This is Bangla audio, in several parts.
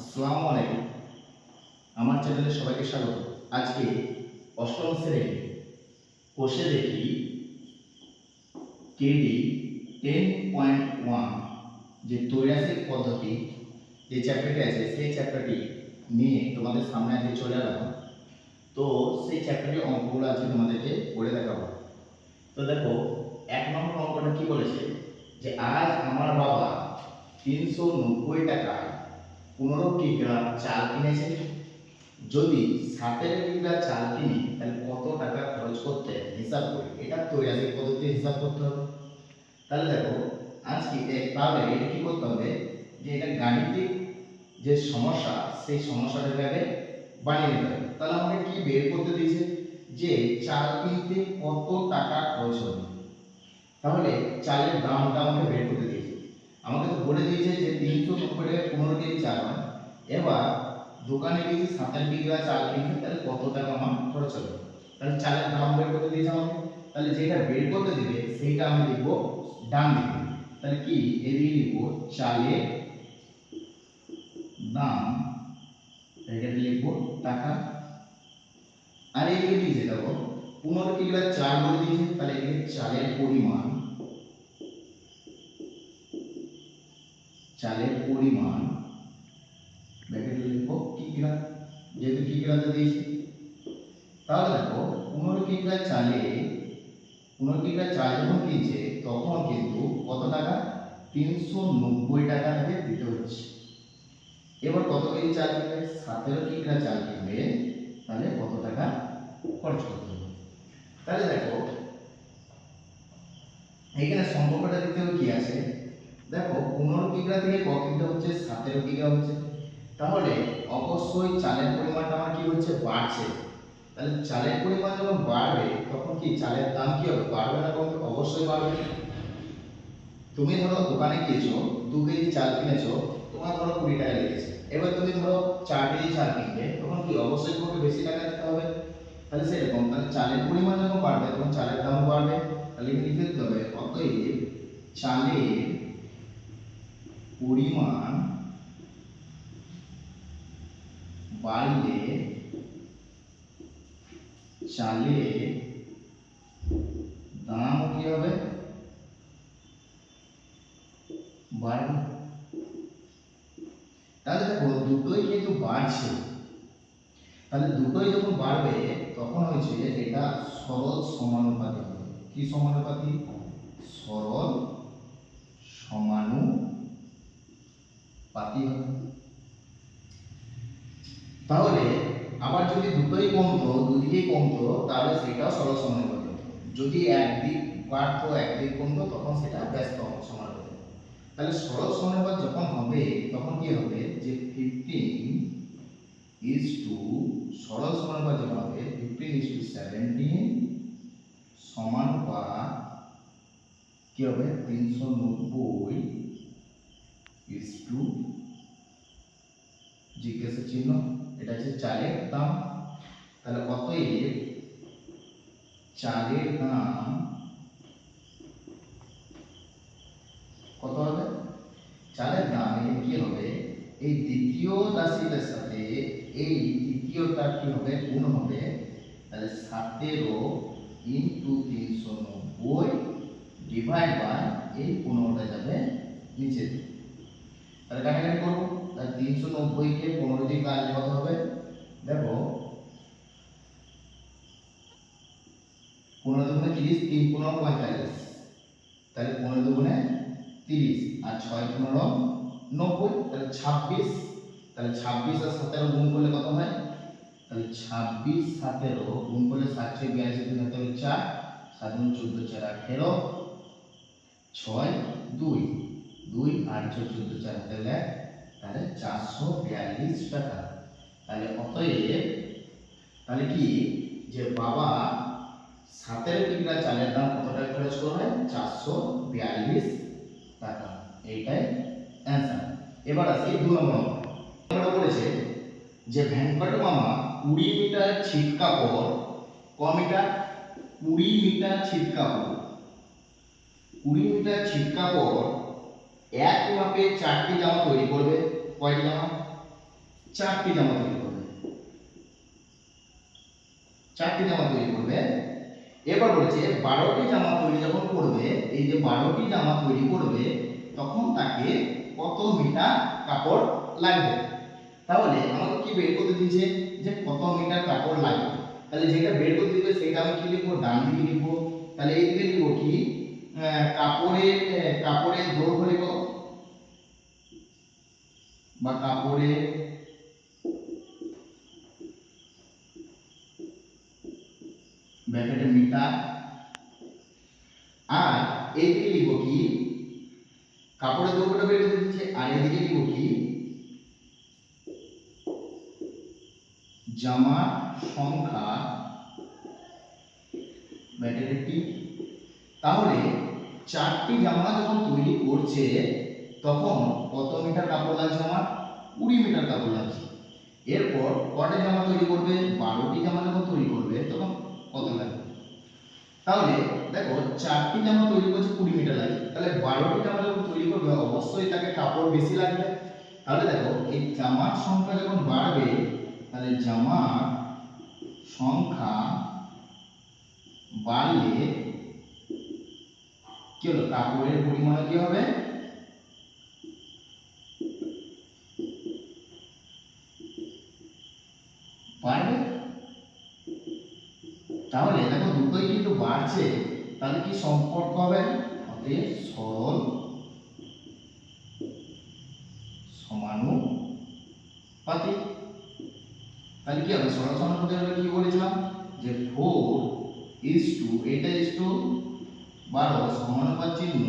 আসসালামু আলাইকুম। আমার চ্যানেলে সবাইকে স্বাগত। আজকে অষ্টম শ্রেণি কোষে দেখি কেডি টেন পয়েন্ট ওয়ান যে তৈরাসিক পদ্ধতি, যে চ্যাপ্টারটি আছে, সেই চ্যাপ্টারটি নিয়ে তোমাদের সামনে আজকে চলে এলাম। তো সেই চ্যাপ্টারের অঙ্কগুলো আজকে তোমাদেরকে করে দেখাবো। তো দেখো, এক নম্বর অঙ্কটা কি বলেছে? যে আজ আমার বাবা তিনশো নব্বই টাকায় পনেরো কিগ্রা চাল কিনেছে। যদি সতেরো কিগ্রা চাল কিনি, তাহলে কত টাকা খরচ করতে হিসাব করি? এটা তৈরি পদ্ধতি হিসাব করতে হবে। তাহলে দেখো, আজকে তাহলে এটা কি করতে হবে? যে এটা গাণিতিক যে সমস্যা, সেই সমস্যাটাকে বানিয়ে নিতে হবে। তাহলে আমাকে কি বের করতে দিয়েছে? যে চাল কিনতে কত টাকা খরচ হবে। তাহলে চালের দামটা আমাকে বের করতে এবার দোকানে গিয়ে সাতাশ বিঘা চাল কিনবে তাহলে কত টাকা আমার খরচ হবে? তাহলে চালের দাম বের করতে দিয়েছে আমাকে। তাহলে যেটা বের করতে দিবে, সেইটা আমি লিখব ডান দিকে। তাহলে কি? এদিকে লিখব চালের দাম এখানে লিখব টাকা। আর এদিকে দিয়েছে দেখো, পনেরো কিলো চাল বলে দিয়েছে, তাহলে এদিকে চালের পরিমাণ চালের পরিমাণ যেহেতু কিগ্রাতে দিয়েছি? তাহলে দেখো, পনেরো কিগ্রা চালে, পনেরো কিগ্রা চাল যখন কিনছে, তখন কিন্তু কত টাকা? তিনশো নব্বই টাকা তাকে দিতে হচ্ছে। এবার কত কেজি চাল কিনবে? সতেরো কিগ্রা চাল কিনবে, তাহলে কত টাকা খরচ করতে হবে? তাহলে দেখো, এখানে সম্পর্কটা দিতে হবে কি আছে? দেখো, পনেরো কিগ্রা থেকে ক কিগ্রা হচ্ছে? সতেরো কিগ্রা হচ্ছে। তাহলে অবশ্যই চালের পরিমাণটা আমার কি হচ্ছে বাড়ছে। তাহলে চালের পরিমাণ যখন বাড়বে, তখন কি চালের দাম কি হবে? বাড়বে না কমবে অবশ্যই বাড়বে। তুমি ধরো দোকানে গিয়েছো, দু কেজি চাল কিনেছো, তোমার ধরো কুড়ি টাকা লেগেছে। এবার তুমি ধরো চার কেজি চাল কিনবে, তখন কি অবশ্যই তোমাকে বেশি টাকা দিতে হবে? তাহলে সেরকম। তাহলে চালের পরিমাণ যখন বাড়বে, তখন চালের দাম বাড়বে। তাহলে লিখে দিতে হবে অতএব চালের পরিমাণ বাড়লে চালের দাম কি হবে? বাড়বে তাহলে দেখো, দুটোই কিন্তু বাড়ছে। তাহলে দুটোই যখন বাড়বে, তখন হচ্ছে এটা সরল সমানুপাতি হবে। কি সমানুপাতি সরল সমানুপাতি হবে। তাহলে আবার যদি দুটোই কমতো, দুদিকেই কমতো, তাহলে সেটাও সরল সমানুপাতি হতো যদি একদিক বাড়তো, একদিক কমতো, তখন সেটা ব্যস্ত সমানুপাতি হতো। তাহলে সরল সমানুপাত যখন হবে, তখন কি হবে? যে ফিফটিন ইজ টু সরল সমানুপাত যখন হবে ফিফটিন ইজ টু সেভেন্টিন সমানুপাত কি হবে? তিনশো নব্বই ইজ টু জিজ্ঞাসা চিহ্ন। এটা হচ্ছে চালের দাম। তাহলে অতএব চালের দাম কত হবে? চালের দাম কি হবে? এই দ্বিতীয় রাশিটার সাথে এই তৃতীয়টা কি হবে? গুণ হবে। তাহলে সতেরো ইন্টু তিনশো নব্বই ডিভাইড বাই এই পনেরোটা যাবে নিচে তাহলে কাটাকাটি করব? তাহলে তিনশো নব্বইকে পনেরো দিয়ে কাটলে কত হবে। দেখো পনেরো দুগুণে তিরিশ তিন পনেরো পঁয়তাল্লিশ তাহলে পনেরো দুগুণে তিরিশ আর ছয় পনেরো নব্বই তাহলে ছাব্বিশ। তাহলে ছাব্বিশ আর সতেরো গুণ করলে কত হয়? তাহলে ছাব্বিশ সতেরো গুণ করলে সাতশো বিয়াল্লিশ দিন হতে চার সাত গুণ চোদ্দ চার আঠেরো ছয় দুই দুই আট ছয় চোদ্দ চার হাতে এক, তাহলে চারশো বিয়াল্লিশ টাকা। তাহলে অতএব, তাহলে কি? যে বাবা সতেরো কিগ্রা চালের দাম কত টাকা খরচ করবে? চারশো বিয়াল্লিশ টাকা। এইটাই অ্যান্সার এবার আসি দু নম্বর বলেছে যে ভেঙ্কট মামা কুড়ি মিটার ছিট কাপড়, ক মিটার? কুড়ি মিটার ছিট কাপড়। কুড়ি মিটার ছিট কাপড় এক মাপে চারটি জামা তৈরি করবে। কয়টি জামা? চারটি জামা তৈরি করবে। চারটি জামা তৈরি করবে। এবার বলেছে, বারোটি জামা তৈরি যখন করবে, এই যে বারোটি জামা তৈরি করবে, তখন তাকে কত মিটার কাপড় লাগবে? তাহলে আমাকে কি বের করতে দিয়েছে যে কত মিটার কাপড় লাগবে? তাহলে যেটা বের করতে দিবে, সেটা আমি কি লিখব? ডান দিকে লিখব। তাহলে এই দিকে লিখব কি? কাপড়ের কাপড়ের দৈর্ঘ্য লিখব বা কাপড়ের ব্র্যাকেটে মিটার। আর এইদিকে লিখব কি? কাপড়ের দৈর্ঘ্যটা বের করে দিচ্ছে। আর এদিকে লিখব কি? জামা সংখ্যা ব্র্যাকেটে টি। তাহলে চারটি জামা যখন তৈরি করছে, তখন কত মিটার কাপড় লাগছে আমার, কুড়ি মিটার কাপড় লাগছে। এরপর কটা জামা তৈরি করবে? বারোটি জামা যখন তৈরি করবে, তখন কত লাগবে? তাহলে দেখো, চারটি জামা তৈরি করছে কুড়ি মিটার লাগে তাহলে বারোটি জামা যখন তৈরি করবে, অবশ্যই তাকে কাপড় বেশি লাগবে। তাহলে দেখো, এই জামার সংখ্যা যখন বাড়বে, তাহলে জামার সংখ্যা বাড়লে কি হলো? কাপড়ের পরিমাণ কি হবে বাড়বে তাহলে দেখো দুটোই কিন্তু বাড়ছে। তাহলে কি সম্পর্ক হবে? অতএব সরল সমানুপাতিক। তাহলে কি হবে? সরল সমানুপাতিক হলে কি বলেছিলাম? যে ফোর ইস টু এটা ইস টু বারো, সমানুপাত চিহ্ন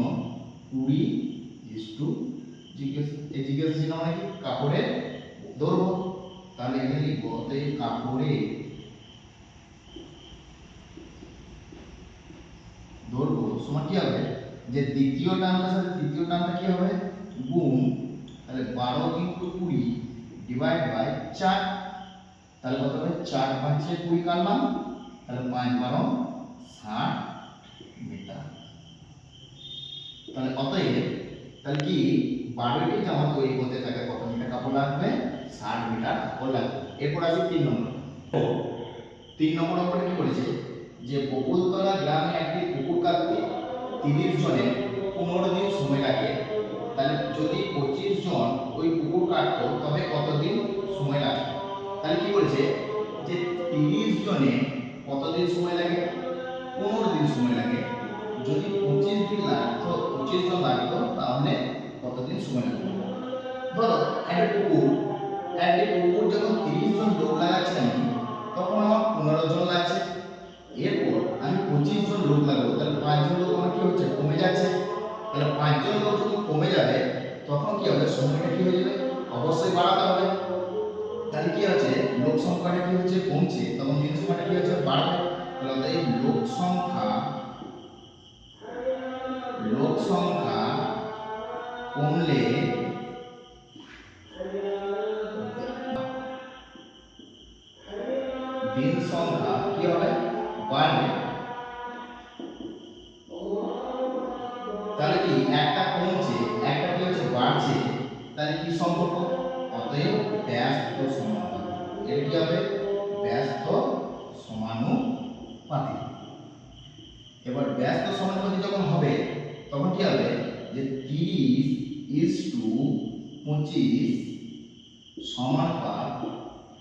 কুড়ি ইস টু জিজ্ঞেস এই জিজ্ঞাসা মানে কি কাপড়ের দৈর্ঘ্য। তাহলে এখানে লিখব, অতএব কাপড়ের দৈর্ঘ্য সমান কি হবে যে দ্বিতীয় টার্মটার সাথে তৃতীয় টার্মটা কি হবে? গুণ। তাহলে বারো ইন্টু কুড়ি ডিভাইড বাই চার। তাহলে কত হবে? চার পাঁচে কুড়ি কাটলাম। তাহলে পাঁচ বারো ষাট মিটার। তাহলে অতএব, তাহলে কি? বারোটি জামা তৈরি করতে তাকে কত মিটার কাপড় লাগবে? ষাট মিটার কাপড় লাগবে। এরপর আছে তিন নম্বর। তিন নম্বর অঙ্কটা কি বলেছে যে বকুলতলা গ্রামে একটি পুকুর কাটতে তিরিশ জনের পনেরো দিন সময় লাগে। তাহলে যদি পঁচিশ জন ওই পুকুর কাটতো, তবে কতদিন সময় লাগে? তাহলে কি বলছে? যে তিরিশ জনে কতদিন সময় লাগে? পনেরো দিন সময় লাগে। যদি পঁচিশ দিন লাগতো, পঁচিশ জন লাগতো, তাহলে কতদিন সময় লাগতো? ধরো, একটা পুকুর একটা পুকুর যখন তিরিশ জন লোক লাগাচ্ছি আমি, তখন আমার পনেরো জন লাগছে। এরপর আমি পঁচিশ জন লোক লাগাবো, তাহলে পাঁচজন লোক আমার কি হচ্ছে? কমে যাচ্ছে। তাহলে পাঁচজন লোক যখন কমে যাবে, তখন কি হবে সময়টা কি হয়ে যাবে? অবশ্যই বাড়াতে হবে। তাহলে কি হচ্ছে? লোক সংখ্যাটা কি হচ্ছে? কমছে। তখন দিন সংখ্যাটা কি হচ্ছে? বাড়বে। তাহলে এই লোক সংখ্যা লোক সংখ্যা কমলে দিন সংখ্যা কি হবে ব্যস্ত সমানুপাতিক। এবার ব্যস্ত সমানুপাতিক যখন হবে, তখন কি হবে? যে তিরিশ ইস টু পঁচিশ সমানুপাত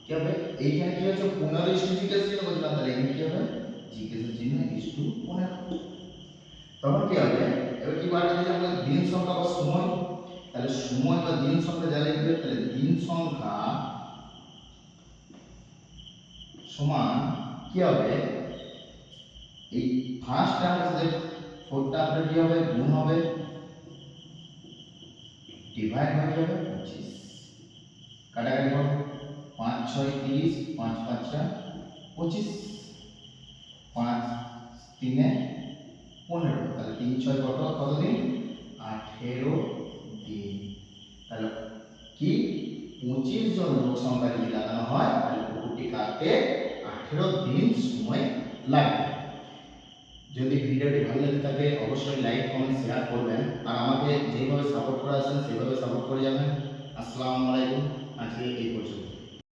কি হবে? এইখানে কি হচ্ছে পনেরো ইস টু জিজ্ঞাসা চিহ্ন তাহলে এখানে কি হবে? জিজ্ঞাসা চিহ্ন ইস টু পনেরো। তখন কি হবে? এবার কি বার করতে আমরা দিন সংখ্যা বা সময়। তাহলে সময় বা দিন সংখ্যা যা লিখবে, তাহলে দিন সংখ্যা সমান কি হবে? এই ফার্স্ট টার্মের সাথে ফোর্থ টার্মটা কি হবে? গুণ হবে। ডিভাইড হয়ে যাবে পঁচিশ। কাটাকাটি হবে পাঁচ, ছয়, তিরিশ, পাঁচ পাঁচটা পঁচিশ। পাঁচ, তিনে পনেরো। তাহলে তিন, ছয় কত? কতদিন আঠেরো দিন। তাহলে কি? পঁচিশ জন লোক সংখ্যা যদি লাগানো হয়। তাহলে পুকুরটি কাটতে আঠেরো দিন সময় লাগবে। যদি ভিডিওটি ভালো লেগে থাকে, অবশ্যই লাইক কমেন্ট শেয়ার করবেন। আর আমাকে যেভাবে সাপোর্ট করে আছেন সেভাবে সাপোর্ট করে যাবেন। আসসালামু আলাইকুম।